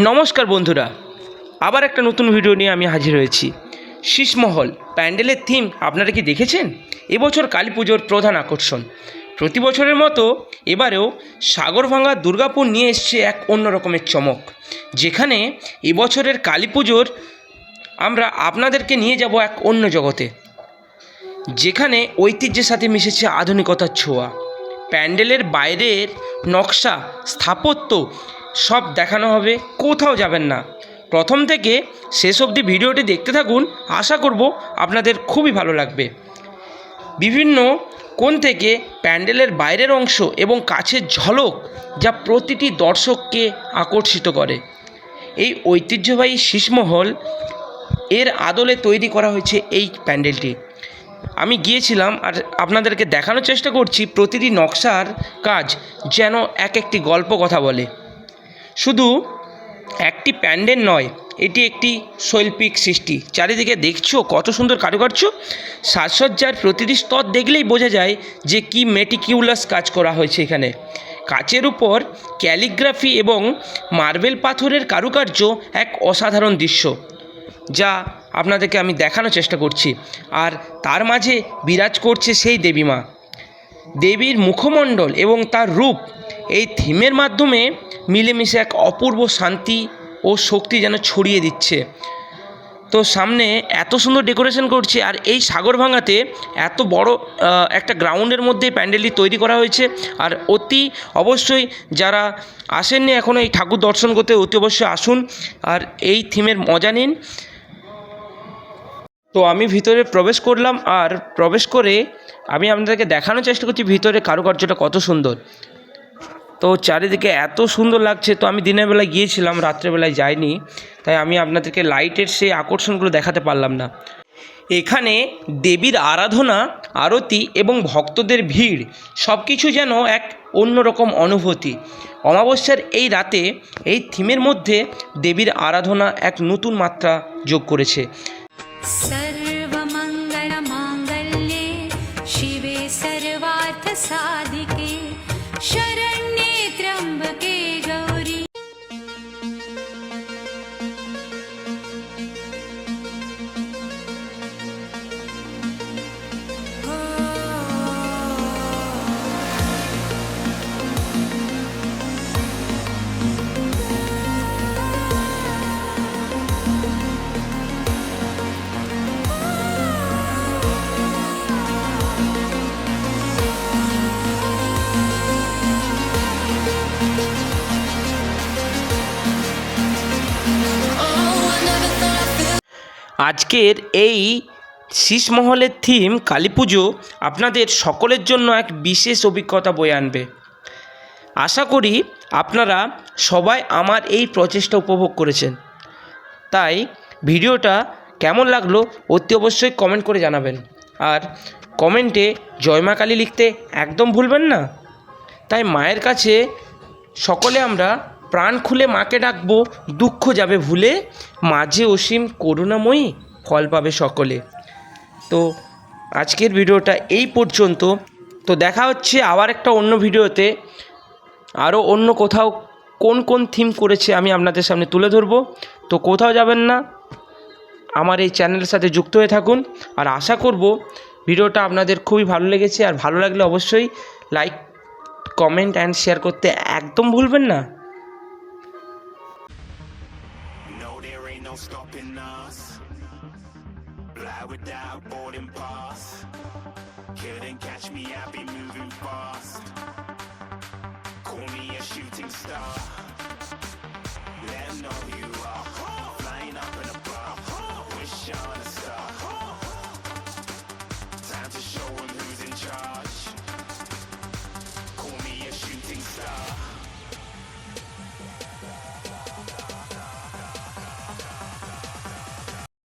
নমস্কার বন্ধুরা, আবার একটা নতুন ভিডিও নিয়ে আমি হাজির হয়েছি। শীষমহল প্যান্ডেলের থিম আপনারা কি দেখেছেন? এবছর কালী পুজোর প্রধান আকর্ষণ। প্রতি বছরের মতো এবারেও সাগরভাঙ্গা দুর্গাপুর নিয়ে এসছে এক অন্য রকমের চমক। যেখানে এবছরের কালী পুজোর আমরা আপনাদেরকে নিয়ে যাব এক অন্য জগতে। যেখানে ঐতিহ্যের সাথে মিশেছে আধুনিকতার ছোঁয়া। প্যান্ডেলের বাইরের নকশা স্থাপত্য সব দেখানো হবে, কোথাও যাবেন না। প্রথম থেকে শেষ অবধি ভিডিওটি দেখতে থাকুন, আশা করব আপনাদের খুবই ভালো লাগবে। বিভিন্ন কোণ থেকে প্যান্ডেলের বাইরের অংশ এবং কাছের ঝলক যা প্রতিটি দর্শককে আকর্ষিত করে। এই ঐতিহ্যবাহী শীষমহল এর আদলে তৈরি করা হয়েছে এই প্যান্ডেলটি। আমি গিয়েছিলাম আর আপনাদেরকে দেখানোর চেষ্টা করছি প্রতিটি নকশার কাজ যেন এক একটি গল্প কথা বলে। শুধু একটি প্যান্ডেল নয়, এটি একটি শৈল্পিক সৃষ্টি। চারিদিকে দেখছ কত সুন্দর কারুকার্য? সাজসজ্জার প্রতিটি স্তর দেখলেই বোঝা যায় যে কি মেটিকিউলাস কাজ করা হয়েছে এখানে। কাচের উপর ক্যালিগ্রাফি এবং মার্বেল পাথরের কারুকার্য এক অসাধারণ দৃশ্য, যা আপনাদেরকে আমি দেখানোর চেষ্টা করছি। আর তার মাঝে বিরাজ করছে সেই দেবীমা। দেবীর মুখমণ্ডল এবং তার রূপ এই থিমের মাধ্যমে মিলেমিশে এক অপূর্ব শান্তি ও শক্তি যেন ছড়িয়ে দিচ্ছে। তো সামনে এত সুন্দর ডেকোরেশন করছে আর এই সাগর ভাঙাতে এত বড় একটা গ্রাউন্ডের মধ্যে প্যান্ডেলটি তৈরি করা হয়েছে। আর অতি অবশ্যই যারা আসেননি এখনও এই ঠাকুর দর্শন করতে, অতি অবশ্যই আসুন আর এই থিমের মজা নিন। তো আমি ভিতরে প্রবেশ করলাম আর প্রবেশ করে আমি আপনাদেরকে দেখানোর চেষ্টা করছি ভিতরে কারুকার্যটা কত সুন্দর। তো চারিদিকে এত সুন্দর লাগছে, তো আমি দিনের বেলায় গিয়েছিলাম রাত্রেবেলায় যাইনি, তাই আমি আপনাদেরকে লাইটের সেই আকর্ষণগুলো দেখাতে পারলাম না। এখানে দেবীর আরাধনা, আরতি এবং ভক্তদের ভিড় সব কিছু যেন এক অন্যরকম অনুভূতি। অমাবস্যার এই রাতে, এই থিমের মধ্যে দেবীর আরাধনা এক নতুন মাত্রা যোগ করেছে। শিবে সর্বার্থ সাধিকে আজকের এই শীষমহলের থিম কালী পুজো আপনাদের সকলের জন্য এক বিশেষ অভিজ্ঞতা বয়ে আনবে। আশা করি আপনারা সবাই আমার এই প্রচেষ্টা উপভোগ করেছেন। তাই ভিডিওটা কেমন লাগল অতি অবশ্যই কমেন্ট করে জানাবেন। আর কমেন্টে জয় মা কালী লিখতে একদম ভুলবেন না। তাই মায়ের কাছে সকলে আমরা প্রাণ খুলে মাকে ডাকবো, দুঃখ যাবে ভুলে, মাঝে অসীম করুণাময়ী ফল পাবে সকলে। তো আজকের ভিডিওটা এই পর্যন্ত। তো দেখা হচ্ছে আবার একটা অন্য ভিডিওতে। আরও অন্য কোথাও কোন কোন থিম করেছে আমি আপনাদের সামনে তুলে ধরবো। তো কোথাও যাবেন না। আমার এই চ্যানেলের সাথে যুক্ত হয়ে থাকুন। আর আশা করব ভিডিওটা আপনাদের খুবই ভালো লেগেছে। আর ভালো লাগলে অবশ্যই লাইক, কমেন্ট, অ্যান্ড শেয়ার করতে একদম ভুলবেন না। There ain't no stopping us. Fly without boarding pass. Couldn't catch me, I be moving fast.